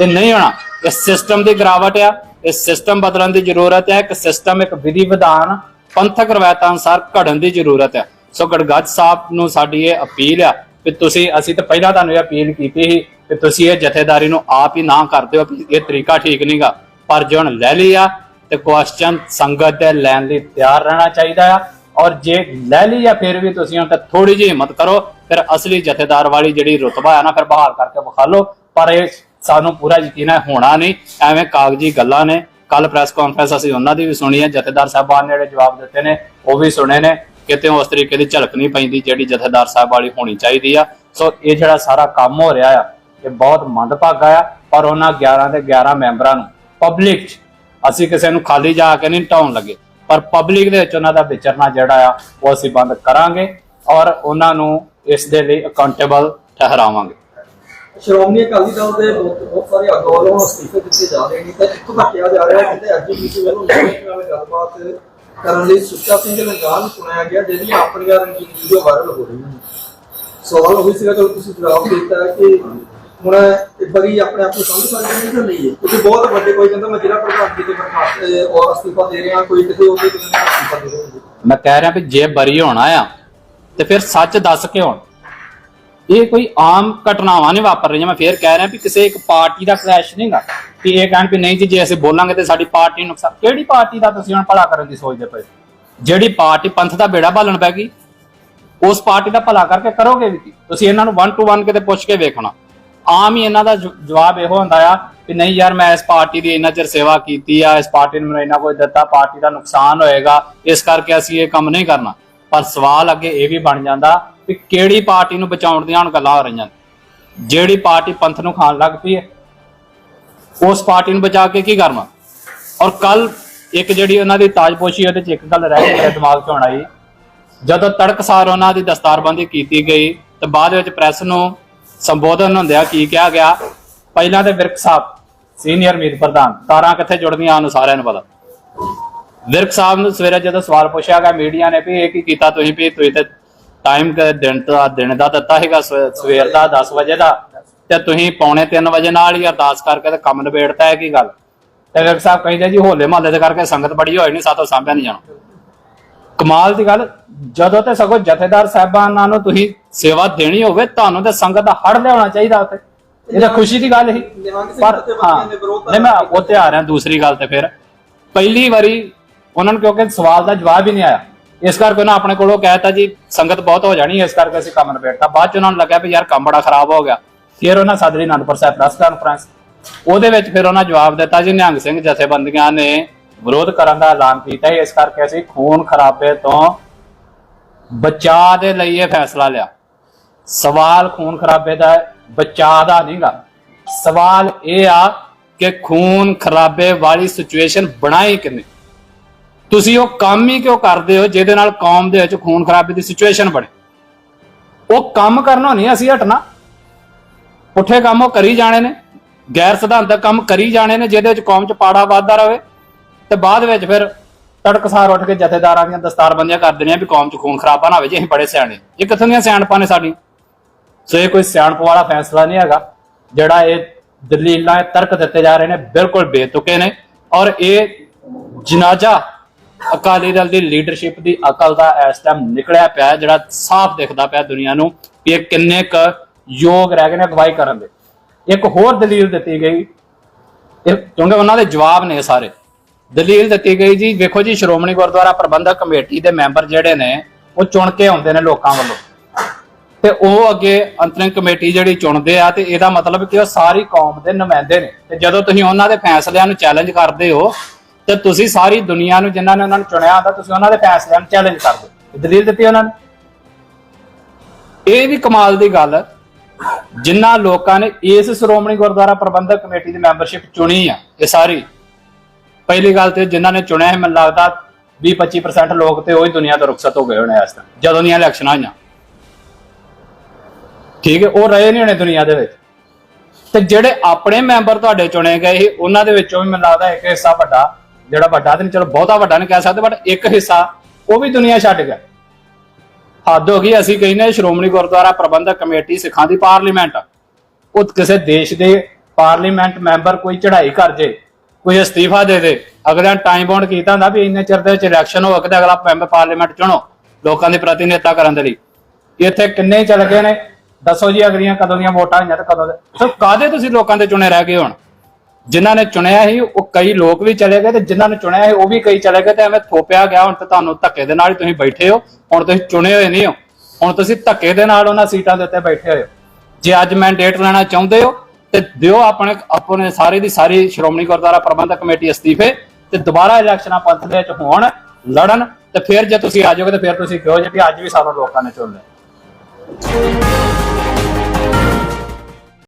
ਇਹ ਨਹੀਂ ਹੋਣਾ। ਇਹ ਸਿਸਟਮ ਦੀ ਗਿਰਾਵਟ ਆ ਇਹ ਸਿਸਟਮ ਬਦਲਣ ਦੀ ਜ਼ਰੂਰਤ ਹੈ, ਇੱਕ ਸਿਸਟਮ ਇੱਕ ਵਿਧੀ ਵਿਧਾਨ ਪੰਥਕ ਰਵਾਇਤਾਂ ਅਨੁਸਾਰ ਘੜਨ ਦੀ ਜ਼ਰੂਰਤ ਹੈ। ਸੋ ਗੜਗੱਜ ਸਾਹਿਬ ਨੂੰ ਸਾਡੀ ਇਹ ਅਪੀਲ ਆ ਕਿ ਤੁਸੀਂ, ਅਸੀਂ ਤਾਂ ਪਹਿਲਾਂ ਤੁਹਾਨੂੰ ਇਹ ਅਪੀਲ ਕੀਤੀ ਸੀ ਕਿ ਤੁਸੀਂ ਇਹ ਜਥੇਦਾਰੀ ਨੂੰ ਆਪ ਹੀ ਨਾ ਕਰਦੇ ਹੋ ਇਹ ਤਰੀਕਾ ਠੀਕ ਨਹੀਂਗਾ ਪਰ ਜੇ ਹੁਣ ਲੈ ਲਈ ਆ, ਤੇ ਕੁਐਸਚਨ ਸੰਗਤ ਦੇ ਲੈਣ ਲਈ ਤਿਆਰ ਰਹਿਣਾ ਚਾਹੀਦਾ ਆ। ਔਰ ਜੇ ਲੈ ਲਈ ਆ, ਫਿਰ ਵੀ ਤੁਸੀਂ ਹੁਣ ਤਾਂ ਥੋੜੀ ਜਿਹੀ ਹਿੰਮਤ ਕਰੋ, ਫਿਰ ਅਸਲੀ ਜਥੇਦਾਰ ਵਾਲੀ ਜਿਹੜੀ ਰੁਤਬਾ ਆ ਨਾ, ਫਿਰ ਬਹਾਲ ਕਰਕੇ ਵਿਖਾ ਲਓ। ਪਰ ਇਹ ਸਾਨੂੰ ਪੂਰਾ ਯਕੀਨ ਹੈ, ਹੋਣਾ ਨਹੀਂ। ਐਵੇਂ ਕਾਗਜ਼ੀ ਗੱਲਾਂ ਨੇ। ਕੱਲ ਪ੍ਰੈਸ ਕਾਨਫਰੰਸ ਅਸੀਂ ਉਹਨਾਂ ਦੀ ਵੀ ਸੁਣੀ ਹੈ, ਜਥੇਦਾਰ ਸਾਹਿਬਾਨ ਨੇ ਜਿਹੜੇ ਜਵਾਬ ਦਿੱਤੇ ਨੇ, ਉਹ ਵੀ ਸੁਣੇ ਨੇ। ਕਿਤੇ ਉਸ ਤਰੀਕੇ ਦੀ ਝਲਕ ਨਹੀਂ ਪੈਂਦੀ ਜਿਹੜੀ ਜਥੇਦਾਰ ਸਾਹਿਬ ਵਾਲੀ ਹੋਣੀ ਚਾਹੀਦੀ ਆ। ਸੋ ਇਹ ਜਿਹੜਾ ਸਾਰਾ ਕੰਮ ਹੋ ਰਿਹਾ ਆ, ਇਹ ਬਹੁਤ ਮੰਦਭਾਗਾ ਆ, ਪਰ ਉਹਨਾਂ 11 ਦੇ 11 ਮੈਂਬਰਾਂ ਨੂੰ ਪਬਲਿਕ 'ਚ ਅਸੀਂ ਕਿਸੇ ਨੂੰ ਖਾਲੀ ਜਾ ਕੇ ਨਹੀਂ ਢਾਉਣ ਲੱਗੇ। ਪਰ ਪਬਲਿਕ ਦੇ ਵਿੱਚ ਉਹਨਾਂ ਦਾ ਵਿਚਰਨਾ ਜਿਹੜਾ ਆ, ਉਹ ਅਸੀਂ ਬੰਦ ਕਰਾਂਗੇ ਔਰ ਉਹਨਾਂ ਨੂੰ ਇਸ ਦੇ ਲਈ ਅਕਾਊਂਟੇਬਲ ਠਹਿਰਾਵਾਂਗੇ। ਸ਼੍ਰੋਮਣੀ ਅਕਾਲੀ ਦਲ ਦੇ ਬਹੁਤ ਬਹੁਤ ਸਾਰੇ ਆਗੂਆਂ ਵੱਲੋਂ ਅਸਤੀਫੇ ਦਿੱਤੇ ਜਾ ਰਹੇ ਨੇ। ਤੇ ਇੱਥੋਂ ਤੱਕ ਕਿਹਾ ਜਾ ਰਿਹਾ ਹੈ ਕਿ ਐਜੀਪੀਸੀ ਵੱਲੋਂ ਨਵੇਂ ਨਾਲ ਗੱਲਬਾਤ ਕਰਨ ਲਈ ਸੁੱਚਾ ਸਿੰਘ ਲੰਗਾ ਨੂੰ ਚੁਣਿਆ ਗਿਆ ਜਿਹਦੀਆਂ ਆਪਣੀਆਂ ਰੰਗੀਨ ਵੀਡੀਓ ਵਾਇਰਲ ਹੋ ਰਹੀਆਂ ਨੇ। ਸਵਾਲ ਉਹ ਸੀਗਾ ਕਿ ਤੁਸੀਂ ਜਵਾਬ ਦਿੱਤਾ ਕਿ ਹੁਣ ਇੱਕ ਵਾਰੀ ਆਪਣੇ ਆਪ ਨੂੰ ਸਮਝ ਸਕਦੇ ਨੇ ਨਹੀਂ ਹੈ? ਕਿਉਂਕਿ ਬਹੁਤ ਵੱਡੇ ਕੋਈ ਕਹਿੰਦਾ ਮੈਂ ਜ਼ਿਲ੍ਹਾ ਪ੍ਰਧਾਨ ਜੀ ਦੇ ਬਰਖਾਸਤ ਔਰ ਅਸਤੀਫਾ ਦੇ ਰਿਹਾ, ਕੋਈ ਕਿਸੇ ਉਹਦੇ ਕਿਸੇ ਅਸਤੀਫਾ ਦੇ ਰਿਹਾ। ਮੈਂ ਕਹਿ ਰਿਹਾ ਵੀ ਜੇ ਬਰੀ ਹੋਣਾ ਆ, ਤੇ ਫਿਰ ਸੱਚ ਦੱਸ ਕੇ ਹੋਣ ਇਹ ਕੋਈ ਆਮ ਘਟਨਾਵਾਂ ਨਹੀਂ ਵਾਪਰ ਰਹੀਆਂ। ਮੈਂ ਫੇਰ ਕਹਿ ਰਿਹਾ ਵੀ ਕਿਸੇ ਇੱਕ ਪਾਰਟੀ ਦਾ ਕਲੈਸ਼ ਨਹੀਂਗਾ ਕਿ ਇਹ ਕਹਿਣ ਵੀ ਨਹੀਂ ਜੀ, ਜੇ ਅਸੀਂ ਬੋਲਾਂਗੇ ਤੇ ਸਾਡੀ ਪਾਰਟੀ ਨੂੰ ਨੁਕਸਾਨ ਕਿਹੜੀ ਪਾਰਟੀ ਦਾ ਤੁਸੀਂ ਹੁਣ ਭਲਾ ਕਰਨ ਦੀ ਸੋਚਦੇ ਪਏ? ਜਿਹੜੀ ਪਾਰਟੀ ਪੰਥ ਦਾ ਬੇੜਾ ਭਾਲਣ ਪੈ ਗਈ, ਉਸ ਪਾਰਟੀ ਦਾ ਭਲਾ ਕਰਕੇ ਕਰੋਗੇ ਵੀ ਤੁਸੀਂ ਇਹਨਾਂ ਨੂੰ 1 ਟੂ 1 ਕਿਤੇ ਪੁੱਛ ਕੇ ਵੇਖਣਾ। ਆਮ ਹੀ ਇਹਨਾਂ ਦਾ ਜਵਾਬ ਇਹੋ ਹੁੰਦਾ ਆ ਕਿ ਨਹੀਂ ਯਾਰ, ਮੈਂ ਇਸ ਪਾਰਟੀ ਦੀ ਇੰਨਾ ਚਿਰ ਸੇਵਾ ਕੀਤੀ ਆ, ਇਸ ਪਾਰਟੀ ਨੂੰ ਮੈਨੂੰ ਇੰਨਾ ਕੁਝ ਦਿੱਤਾ, ਪਾਰਟੀ ਦਾ ਨੁਕਸਾਨ ਹੋਏਗਾ, ਇਸ ਕਰਕੇ ਅਸੀਂ ਇਹ ਕੰਮ ਨਹੀਂ ਕਰਨਾ। ਪਰ ਸਵਾਲ ਅੱਗੇ ਇਹ ਵੀ ਬਣ ਜਾਂਦਾ ਕਿ ਕਿਹੜੀ ਪਾਰਟੀ ਨੂੰ ਬਚਾਉਣ ਦੀਆਂ ਹੁਣ ਗੱਲਾਂ ਹੋ ਰਹੀਆਂ ਜਿਹੜੀ ਪਾਰਟੀ ਪੰਥ ਨੂੰ ਖਾਣ ਲੱਗ ਪਈ ਹੈ, ਉਸ ਪਾਰਟੀ ਨੂੰ ਬਚਾ ਕੇ ਕੀ ਕਰਨਾ? ਔਰ ਕੱਲ ਇੱਕ ਜਿਹੜੀ ਉਹਨਾਂ ਦੀ ਤਾਜਪੋਸ਼ੀ ਉਹਦੇ ਚ ਇੱਕ ਗੱਲ ਰਹਿ ਗਈ, ਮੇਰੇ ਦਿਮਾਗ 'ਚ ਆਈ। ਜਦੋਂ ਤੜਕਸਾਰ ਉਹਨਾਂ ਦੀ ਦਸਤਾਰਬੰਦੀ ਕੀਤੀ ਗਈ ਤੇ ਬਾਅਦ ਵਿੱਚ ਪ੍ਰੈਸ ਨੂੰ ਸੰਬੋਧਨ ਹੁੰਦਿਆ ਕੀ ਕਿਹਾ ਗਿਆ? ਪਹਿਲਾਂ ਤੇ ਵਿਰਕ ਸਾਹਿਬ, ਸੀਨੀਅਰ ਮੀਤ ਪ੍ਰਧਾਨ, ਤਾਰਾਂ ਕਿੱਥੇ ਜੁੜਦੀਆਂ ਉਹਨੂੰ ਸਾਰਿਆਂ ਨੂੰ ਪਤਾ। ਵਿਰਕ ਸਾਹਿਬ ਨੂੰ ਸਵੇਰੇ ਜਦੋਂ ਸਵਾਲ ਪੁੱਛਿਆ ਗਿਆ ਮੀਡੀਆ ਨੇ ਵੀ ਇਹ ਕੀ ਕੀਤਾ ਤੁਸੀਂ ਵੀ ਤੁਸੀਂ ਤੇ ਟਾਈਮ ਦਿਨ ਦਾ ਦਿਨ ਦਾ ਦਿੱਤਾ ਹੈਗਾ ਸਵੇ- ਸਵੇਰ ਦਾ 10 ਵਜੇ ਦਾ ਤੇ ਤੁਸੀਂ ਪੌਣੇ 3 ਵਜੇ ਨਾਲ ਹੀ ਅਰਦਾਸ ਕਰਕੇ ਤੇ ਕੰਮ ਨਿਬੇੜਤਾ ਹੈ ਕੀ ਗੱਲ? ਤੇ ਵਿਰਕ ਸਾਹਿਬ ਕਹਿੰਦੇ ਜੀ ਹੋਲੇ ਮਹੱਲੇ ਦੇ ਕਰਕੇ ਸੰਗਤ ਬੜੀ ਹੋਈ ਨਹੀਂ ਸਾਤੋਂ ਸਾਂਭਿਆ ਨਹੀਂ ਜਾਣਾ। ਕਮਾਲ ਦੀ ਗੱਲ ਜਦੋਂ ਤੇ ਸਗੋਂ ਜਥੇਦਾਰ ਸਾਹਿਬਾਨਾਂ ਨੂੰ ਤੁਸੀਂ ਸੇਵਾ ਦੇਣੀ ਹੋਵੇ ਤੁਹਾਨੂੰ ਤੇ ਸੰਗਤ ਦਾ ਹੜ ਲਿਆਉਣਾ ਚਾਹੀਦਾ ਉੱਥੇ। ਇਹ ਤਾਂ ਖੁਸ਼ੀ ਦੀ ਗੱਲ ਹੀ ਪਰ ਹਾਂ ਨਹੀਂ ਮੈਂ ਉਹ ਤੇ ਆ ਰਿਹਾ ਦੂਸਰੀ ਗੱਲ ਤੇ ਫਿਰ। ਪਹਿਲੀ ਵਾਰੀ ਉਹਨਾਂ ਨੂੰ ਕਿਉਂਕਿ ਸਵਾਲ ਦਾ ਜਵਾਬ ਹੀ ਨਹੀਂ ਆਇਆ। ਇਸ ਕਰਕੇ ਉਹਨਾਂ ਆਪਣੇ ਕੋਲੋਂ ਕਹਿਤਾ ਜੀ, ਸੰਗਤ ਬਹੁਤ ਹੋ ਜਾਣੀ, ਇਸ ਕਰਕੇ ਅਸੀਂ ਕੰਮ ਨਿਬੇੜਤਾ। ਬਾਅਦ ਚ ਉਹਨਾਂ ਨੂੰ ਲੱਗਿਆ ਵੀ ਯਾਰ ਕੰਮ ਬੜਾ ਖਰਾਬ ਹੋ ਗਿਆ। ਫਿਰ ਉਹਨਾਂ ਸੱਦ ਅਨੰਦਪੁਰ ਸਾਹਿਬ ਪ੍ਰੈਸ ਕਾਨਫਰੰਸ ਉਹਦੇ ਵਿੱਚ ਫਿਰ ਉਹਨਾਂ ਜਵਾਬ ਦਿੱਤਾ ਜੀ, ਨਿਹੰਗ ਸਿੰਘ ਜਥੇਬੰਦੀਆਂ ਨੇ ਵਿਰੋਧ ਕਰਨ ਦਾ ਐਲਾਨ ਕੀਤਾ। ਇਸ ਕਰਕੇ ਅਸੀਂ ਖੂਨ ਖਰਾਬੇ ਤੋਂ ਬਚਾਅ ਦੇ ਲਈ ਇਹ ਫੈਸਲਾ ਲਿਆ। ਸਵਾਲ ਖੂਨ ਖਰਾਬੇ ਦਾ ਬਚਾਅ ਦਾ ਨਹੀਂਗਾ। ਸਵਾਲ ਇਹ ਆ ਕਿ ਖੂਨ ਖਰਾਬੇ ਵਾਲੀ ਸਿਚੁਏਸ਼ਨ ਬਣਾਈ ਕਿਨੇ? ਤੁਸੀਂ ਉਹ ਕੰਮ ਹੀ ਕਿਉਂ ਕਰਦੇ ਹੋ ਜਿਹਦੇ ਨਾਲ ਕੌਮ ਦੇ ਵਿੱਚ ਖੂਨ ਖਰਾਬੇ ਦੀ ਸਿਚੁਏਸ਼ਨ ਬਣੇ? ਉਹ ਕੰਮ ਕਰਨਾ ਨਹੀਂ ਅਸੀਂ ਹਟਣਾ। ਪੁੱਠੇ ਕੰਮ ਉਹ ਕਰੀ ਜਾਣੇ ਨੇ, ਗੈਰ ਸਿਧਾਂਤਕ ਕੰਮ ਕਰੀ ਜਾਣੇ ਨੇ, ਜਿਹਦੇ ਵਿੱਚ ਕੌਮ 'ਚ ਪਾੜਾ ਵੱਧਦਾ ਰਹੇ ਤੇ ਬਾਅਦ ਵਿੱਚ ਫਿਰ ਤੜਕਸਾਰ ਉੱਠ ਕੇ ਜਥੇਦਾਰਾਂ ਦੀਆਂ ਦਸਤਾਰਬੰਦੀਆਂ ਕਰ ਦੇਣੀਆਂ ਵੀ ਕੌਮ 'ਚ ਖੂਨ ਖਰਾਬਾ ਨਾ ਹੋਵੇ, ਜੇ ਅਸੀਂ ਬੜੇ ਸਿਆਣੇ ਇਹ ਕਿੱਥੋਂ ਦੀਆਂ ਸਿਆਣਪਾਂ ਨੇ ਸਾਡੀ ਸੋ ਇਹ ਕੋਈ ਸਿਆਣਪ ਵਾਲਾ ਫੈਸਲਾ ਨਹੀਂ ਹੈਗਾ। ਜਿਹੜਾ ਇਹ ਦਲੀਲਾਂ, ਇਹ ਤਰਕ ਦਿੱਤੇ ਜਾ ਰਹੇ ਨੇ, ਬਿਲਕੁਲ ਬੇਤੁਕੇ ਨੇ। ਔਰ ਇਹ ਜਨਾਜ਼ਾ ਅਕਾਲੀ ਦਲ ਦੀ ਲੀਡਰਸ਼ਿਪ ਦੀ ਅਕਲ ਦਾ ਇਸ ਟਾਈਮ ਨਿਕਲਿਆ ਪਿਆ, ਜਿਹੜਾ ਸਾਫ਼ ਦਿਖਦਾ ਪਿਆ ਦੁਨੀਆ ਨੂੰ ਵੀ ਇਹ ਕਿੰਨੇ ਕ ਯੋਗ ਰਹਿ ਗਏ ਨੇ ਅਗਵਾਈ ਕਰਨ ਦੇ। ਇੱਕ ਹੋਰ ਦਲੀਲ ਦਿੱਤੀ ਗਈ। ਕਿਉਂਕਿ ਉਹਨਾਂ ਦੇ ਜਵਾਬ ਨੇ ਸਾਰੇ। ਦਲੀਲ ਦਿੱਤੀ ਗਈ ਜੀ, ਵੇਖੋ ਜੀ, ਸ਼੍ਰੋਮਣੀ ਗੁਰਦੁਆਰਾ ਪ੍ਰਬੰਧਕ ਕਮੇਟੀ ਦੇ ਮੈਂਬਰ ਜਿਹੜੇ ਨੇ, ਉਹ ਚੁਣ ਕੇ ਆਉਂਦੇ ਨੇ ਲੋਕਾਂ ਵੱਲੋਂ। ਤੇ ਉਹ ਅੱਗੇ ਅੰਤਰਿੰਗ ਕਮੇਟੀ ਜਿਹੜੀ ਚੁਣਦੇ ਆ, ਤੇ ਇਹਦਾ ਮਤਲਬ ਕਿ ਉਹ ਸਾਰੀ ਕੌਮ ਦੇ ਨੁਮਾਇੰਦੇ ਨੇ। ਤੇ ਜਦੋਂ ਤੁਸੀਂ ਉਹਨਾਂ ਦੇ ਫੈਸਲਿਆਂ ਨੂੰ ਚੈਲੰਜ ਕਰਦੇ ਹੋ ਤੇ ਤੁਸੀਂ ਸਾਰੀ ਦੁਨੀਆ ਨੂੰ ਜਿਨ੍ਹਾਂ ਨੇ ਉਹਨਾਂ ਨੂੰ ਚੁਣਿਆ ਹੁੰਦਾ, ਤੁਸੀਂ ਉਹਨਾਂ ਦੇ ਫੈਸਲਿਆਂ ਨੂੰ ਚੈਲੰਜ ਕਰ ਦਿਓ। ਦਲੀਲ ਦਿੱਤੀ ਉਹਨਾਂ ਨੇ? ਇਹ ਵੀ ਕਮਾਲ ਦੀ ਗੱਲ ਹੈ। ਜਿਨ੍ਹਾਂ ਲੋਕਾਂ ਨੇ ਇਸ ਸ਼੍ਰੋਮਣੀ ਗੁਰਦੁਆਰਾ ਪ੍ਰਬੰਧਕ ਕਮੇਟੀ ਦੀ ਮੈਂਬਰਸ਼ਿਪ ਚੁਣੀ ਆ, ਇਹ ਸਾਰੀ। ਪਹਿਲੀ ਗੱਲ ਤੇ ਜਿਨ੍ਹਾਂ ਨੇ ਚੁਣਿਆ ਹੈ ਮੈਨੂੰ ਲੱਗਦਾ 20-25% ਲੋਕ ਤੇ ਉਹੀ ਦੁਨੀਆ ਤੋਂ ਰੁਖਸਤ ਹੋ ਗਏ ਹੋਣੇ ਇਸ ਟਾਈਮ ਜਦੋਂ ਦੀਆਂ ਇਲੈਕਸ਼ਨਾਂ ਹੋਈਆਂ ਠੀਕ ਹੈ, ਉਹ ਰਹੇ ਨਹੀਂ ਹੋਣੇ ਦੁਨੀਆ ਦੇ ਵਿੱਚ। ਤੇ ਜਿਹੜੇ ਆਪਣੇ ਮੈਂਬਰ ਤੁਹਾਡੇ ਚੁਣੇ ਗਏ ਸੀ, ਉਹਨਾਂ ਦੇ ਵਿੱਚੋਂ ਵੀ ਮੈਨੂੰ ਲੱਗਦਾ ਇੱਕ ਹਿੱਸਾ ਵੱਡਾ ਜਿਹੜਾ ਵੱਡਾ ਤੇ ਨਹੀਂ, ਚਲੋ ਬਹੁਤਾ ਵੱਡਾ ਨਹੀਂ ਕਹਿ ਸਕਦੇ ਬਟ ਇੱਕ ਹਿੱਸਾ, ਉਹ ਵੀ ਦੁਨੀਆ ਛੱਡ ਗਿਆ। ਹੱਦ ਹੋ ਗਈ, ਅਸੀਂ ਕਹਿੰਦੇ ਸ਼੍ਰੋਮਣੀ ਗੁਰਦੁਆਰਾ ਪ੍ਰਬੰਧਕ ਕਮੇਟੀ ਸਿੱਖਾਂ ਦੀ ਪਾਰਲੀਮੈਂਟ। ਉਹ ਕਿਸੇ ਦੇਸ਼ ਦੇ ਪਾਰਲੀਮੈਂਟ ਮੈਂਬਰ ਕੋਈ ਚੜ੍ਹਾਈ ਕਰ ਜੇ, ਕੋਈ ਅਸਤੀਫਾ ਦੇ ਦੇ ਅਗਲਿਆਂ ਟਾਈਮ ਬਾਉਂਡ ਕੀਤਾ ਹੁੰਦਾ ਵੀ ਇੰਨੇ ਚਿਰ ਦੇ ਵਿੱਚ ਇਲੈਕਸ਼ਨ ਹੋ ਕੇ ਅਗਲਾ ਮੈਂਬਰ ਪਾਰਲੀਮੈਂਟ ਚੁਣੋ, ਲੋਕਾਂ ਦੀ ਪ੍ਰਤੀਨਿਧਤਾ ਕਰਨ ਦੇ ਲਈ। ਇੱਥੇ ਕਿੰਨੇ ਚੱਲ ਗਏ ਨੇ? ਦੱਸੋ ਜੀ ਅਗਲੀਆਂ ਕਦੋਂ ਦੀਆਂ ਵੋਟਾਂ ਹੋਈਆਂ ਤੇ ਕਦੋਂ ਦੇ ਸੋ ਕਾਦੇ ਤੁਸੀਂ ਲੋਕਾਂ ਦੇ ਚੁਣੇ ਰਹਿ ਗਏ ਹੁਣ? ਜਿਨ੍ਹਾਂ ਨੇ ਚੁਣਿਆ ਸੀ, ਉਹ ਕਈ ਲੋਕ ਵੀ ਚਲੇ ਗਏ ਤੇ ਜਿਨ੍ਹਾਂ ਨੇ ਚੁਣਿਆ ਸੀ, ਉਹ ਵੀ ਕਈ ਚਲੇ ਗਏ ਤੇ ਐਵੇਂ ਥੋਪਿਆ ਗਿਆ, ਹੁਣ ਤੇ ਤੁਹਾਨੂੰ ਧੱਕੇ ਦੇ ਨਾਲ ਹੀ ਤੁਸੀਂ ਬੈਠੇ ਹੋ, ਹੁਣ ਤੁਸੀਂ ਚੁਣੇ ਹੋਏ ਨਹੀਂ ਹੋ। ਹੁਣ ਤੁਸੀਂ ਧੱਕੇ ਦੇ ਨਾਲ ਉਹਨਾਂ ਸੀਟਾਂ ਦੇ ਉੱਤੇ ਬੈਠੇ ਹੋਏ ਹੋ। ਜੇ ਅੱਜ ਮੈਂਡੇਟ ਲੈਣਾ ਚਾਹੁੰਦੇ ਹੋ, ਤੇ ਦਿਓ ਆਪਣੇ ਆਪਣੇ ਸਾਰੇ ਦੀ ਸਾਰੀ ਸ਼੍ਰੋਮਣੀ ਗੁਰਦੁਆਰਾ ਪ੍ਰਬੰਧਕ ਕਮੇਟੀ ਅਸਤੀਫੇ ਤੇ ਦੁਬਾਰਾ ਇਲੈਕਸ਼ਨਾਂ ਪੰਥ ਦੇ ਵਿੱਚ ਹੋਣ, ਲੜਨ ਤੇ ਫਿਰ ਜੇ ਤੁਸੀਂ ਆ ਜਾਓਗੇ ਤੇ ਫਿਰ ਤੁਸੀਂ ਕਹੋ ਜੇ ਵੀ ਅੱਜ ਵੀ ਸਾਨੂੰ ਲੋਕਾਂ ਨੇ ਚੁਣ ਲਿਆ